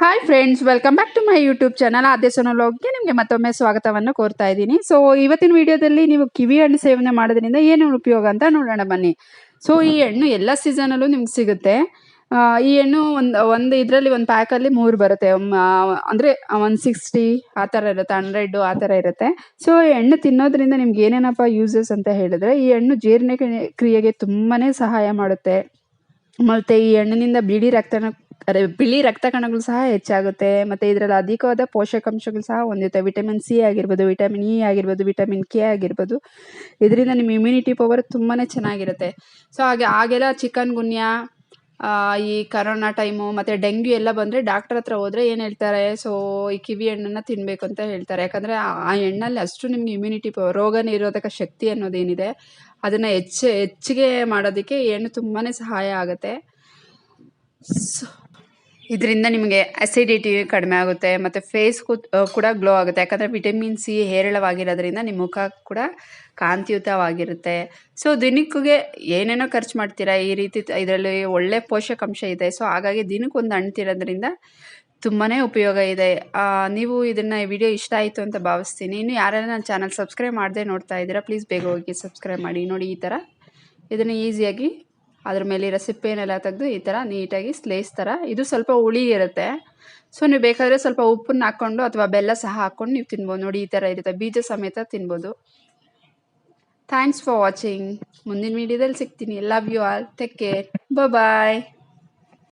Hi friends welcome back to my YouTube channel Aadya ಸೊನೋಲೋಗ್ಗೆ ನಿಮಗೆ ಮತ್ತೊಮ್ಮೆ ಸ್ವಾಗತವನ್ನು ಕೋರ್ತಾ ಇದ್ದೀನಿ. ಸೊ ಇವತ್ತಿನ ವಿಡಿಯೋದಲ್ಲಿ ನೀವು ಕಿವಿ ಹಣ್ಣು ಸೇವನೆ ಮಾಡೋದ್ರಿಂದ ಏನು ಉಪಯೋಗ ಅಂತ ನೋಡೋಣ ಬನ್ನಿ. ಸೊ ಈ ಹಣ್ಣು ಎಲ್ಲ ಸೀಸನಲ್ಲೂ ನಿಮ್ಗೆ ಸಿಗುತ್ತೆ. ಈ ಹಣ್ಣು ಒಂದು ಒಂದು ಇದರಲ್ಲಿ ಒಂದು ಪ್ಯಾಕಲ್ಲಿ ಮೂರು ಬರುತ್ತೆ. ಅಂದರೆ ಒನ್ ಸಿಕ್ಸ್ಟಿ ಆ ಥರ ಇರುತ್ತೆ ಹಂಡ್ರೆಡ್ ಆ ಥರ ಇರುತ್ತೆ. ಸೊ ಈ ಹಣ್ಣು ತಿನ್ನೋದ್ರಿಂದ ನಿಮ್ಗೆ ಏನೇನಪ್ಪ ಯೂಸಸ್ ಅಂತ ಹೇಳಿದ್ರೆ, ಈ ಹಣ್ಣು ಜೀರ್ಣ ಕ್ರಿಯೆಗೆ ತುಂಬಾ ಸಹಾಯ ಮಾಡುತ್ತೆ. ಮತ್ತು ಈ ಹಣ್ಣಿನಿಂದ ಬಿಡಿ ರಕ್ತ ಬಿಳಿ ರಕ್ತ ಕಣಗಳು ಸಹ ಹೆಚ್ಚಾಗುತ್ತೆ. ಮತ್ತು ಇದರಲ್ಲಿ ಅಧಿಕವಾದ ಪೋಷಕಾಂಶಗಳು ಸಹ ಹೊಂದಿರುತ್ತೆ. ವಿಟಮಿನ್ ಸಿ ಆಗಿರ್ಬೋದು, ವಿಟಮಿನ್ ಇ ಆಗಿರ್ಬೋದು, ವಿಟಮಿನ್ ಕೆ ಆಗಿರ್ಬೋದು. ಇದರಿಂದ ನಿಮ್ಮ ಇಮ್ಯುನಿಟಿ ಪವರ್ ತುಂಬಾ ಚೆನ್ನಾಗಿರುತ್ತೆ. ಸೊ ಹಾಗೆ ಆಗೆಲ್ಲ ಚಿಕನ್ ಗುನ್ಯಾ ಈ ಕರೋನಾ ಟೈಮು ಮತ್ತು ಡೆಂಗ್ಯೂ ಎಲ್ಲ ಬಂದರೆ ಡಾಕ್ಟರ್ ಹತ್ರ ಹೋದರೆ ಏನು ಹೇಳ್ತಾರೆ? ಸೊ ಈ ಕಿವಿ ಹಣ್ಣನ್ನು ತಿನ್ನಬೇಕು ಅಂತ ಹೇಳ್ತಾರೆ. ಯಾಕಂದರೆ ಆ ಎಣ್ಣಲ್ಲಿ ಅಷ್ಟು ನಿಮ್ಗೆ ಇಮ್ಯುನಿಟಿ ಪವರ್ ರೋಗ ನಿರೋಧಕ ಶಕ್ತಿ ಅನ್ನೋದೇನಿದೆ ಅದನ್ನು ಹೆಚ್ಚು, ಹೆಚ್ಚಿಗೆ ಮಾಡೋದಕ್ಕೆ ಈ ಹಣ್ಣು ತುಂಬಾ ಸಹಾಯ ಆಗುತ್ತೆ. ಸೊ ಇದರಿಂದ ನಿಮಗೆ ಅಸಿಡಿಟಿ ಕಡಿಮೆ ಆಗುತ್ತೆ, ಮತ್ತು ಫೇಸ್ ಕೂಡ ಗ್ಲೋ ಆಗುತ್ತೆ. ಯಾಕಂದರೆ ವಿಟಮಿನ್ ಸಿ ಹೇರಳವಾಗಿರೋದ್ರಿಂದ ನಿಮ್ಮ ಮುಖ ಕೂಡ ಕಾಂತಿಯುತವಾಗಿರುತ್ತೆ. ಸೊ ದಿನಕ್ಕೆ ಏನೇನೋ ಖರ್ಚು ಮಾಡ್ತೀರಾ? ಈ ರೀತಿ ಇದರಲ್ಲಿ ಒಳ್ಳೆ ಪೋಷಕಾಂಶ ಇದೆ. ಸೊ ಹಾಗಾಗಿ ದಿನಕ್ಕೊಂದು ಹಣ್ಣು ತಿರೋದ್ರಿಂದ ತುಂಬಾ ಉಪಯೋಗ ಇದೆ. ನೀವು ಇದನ್ನು ವಿಡಿಯೋ ಇಷ್ಟ ಆಯಿತು ಅಂತ ಭಾವಿಸ್ತೀನಿ. ಇನ್ನು ಯಾರೆಲ್ಲ ನನ್ನ ಚಾನಲ್ ಸಬ್ಸ್ಕ್ರೈಬ್ ಮಾಡದೆ ನೋಡ್ತಾ ಇದ್ದೀರಾ ಪ್ಲೀಸ್ ಬೇಗ ಹೋಗಿ ಸಬ್ಸ್ಕ್ರೈಬ್ ಮಾಡಿ. ನೋಡಿ, ಈ ಥರ ಇದನ್ನು ಈಸಿಯಾಗಿ ಅದ್ರ ಮೇಲೆ ರೆಸಿಪಿನೆಲ್ಲ ತೆಗೆದು ಈ ಥರ ನೀಟಾಗಿ ಸ್ಲೇಸ್ ಥರ. ಇದು ಸ್ವಲ್ಪ ಹುಳಿ ಇರುತ್ತೆ. ಸೊ ನೀವು ಬೇಕಾದರೆ ಸ್ವಲ್ಪ ಉಪ್ಪನ್ನ ಹಾಕ್ಕೊಂಡು ಅಥವಾ ಬೆಲ್ಲ ಸಹ ಹಾಕ್ಕೊಂಡು ನೀವು ತಿನ್ಬೋದು. ನೋಡಿ, ಈ ಥರ ಇರುತ್ತೆ. ಬೀಜ ಸಮೇತ ತಿನ್ಬೋದು. ಥ್ಯಾಂಕ್ಸ್ ಫಾರ್ ವಾಚಿಂಗ್ ಮುಂದಿನ ವೀಡಿಯೋದಲ್ಲಿ ಸಿಗ್ತೀನಿ. Love you all take care bye